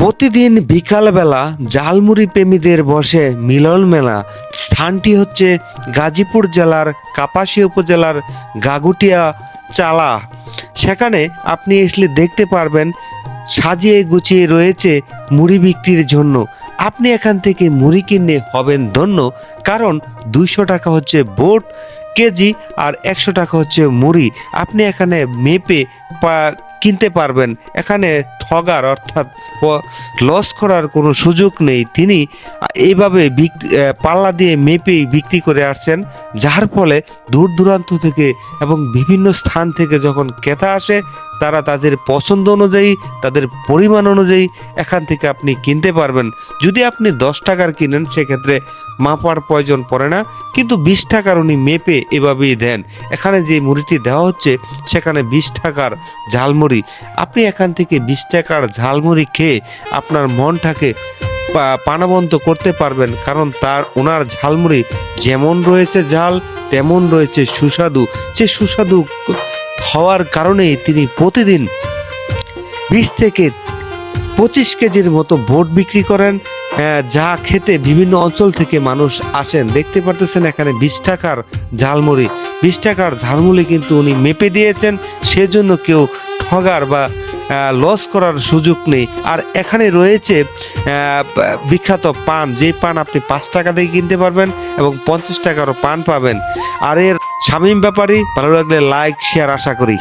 প্রতিদিন বিকালবেলা জালমুড়ি প্রেমীদের বসে মিলন মেলা। স্থানটি হচ্ছে গাজীপুর জেলার কাপাসিয়া উপজেলার গাগুটিয়া চালা। সেখানে আপনি আসলে দেখতে পারবেন সাজিয়ে গুছিয়ে রয়েছে মুড়ি বিক্রির জন্য। আপনি এখান থেকে মুড়ি কিনে হবেন ধন্য, কারণ দুইশো টাকা হচ্ছে বোট, কেজি আর একশো টাকা হচ্ছে মুড়ি। আপনি এখানে মেপে কিনতে পারবেন। এখানে ঠগার অর্থাৎ লস করার কোনো সুযোগ নেই। তিনি এইভাবে পাল্লা দিয়ে মেপেই বিক্রি করে আসছেন, যার ফলে দূর দূরান্ত থেকে এবং বিভিন্ন স্থান থেকে যখন ক্রেতা আসে, তারা তাদের পছন্দ অনুযায়ী, তাদের পরিমাণ অনুযায়ী এখান থেকে আপনি কিনতে পারবেন। যদি আপনি দশ টাকার কিনেন, সেক্ষেত্রে মাপার প্রয়োজন পড়ে না, কিন্তু বিশ টাকার উনি মেপে এভাবেই দেন। এখানে যে মুড়িটি দেওয়া হচ্ছে, সেখানে বিশ টাকার ঝালমুড়ি। আপনি এখান থেকে বিশ টাকার ঝালমুড়ি খেয়ে আপনার মনটাকে পা- প্রাণবন্ত করতে পারবেন। কারণ তার, ওনার ঝালমুড়ি যেমন রয়েছে ঝাল, তেমন রয়েছে সুস্বাদু। সে সুস্বাদু হওয়ার কারণেই তিনি প্রতিদিন বিশ থেকে পঁচিশ কেজির মতো বোট বিক্রি করেন। যা খেতে বিভিন্ন অঞ্চল থেকে মানুষ আসেন। দেখতে পারতেছেন এখানে বিশ টাকার ঝালমুড়ি। বিশ টাকার ঝালমুড়ি কিন্তু উনি মেপে দিয়েছেন। সেজন্য কেউ ঠগার বা লস করার সুযোগ নেই। আর এখানে রয়েছে বিখ্যাত পান। যে পান আপনি পাঁচ টাকা দিয়ে কিনতে পারবেন এবং পঞ্চাশ টাকারও পান পাবেন। আর এর শামীম ব্যাপারী, ভালো লাগলে লাইক শেয়ার আশা করি।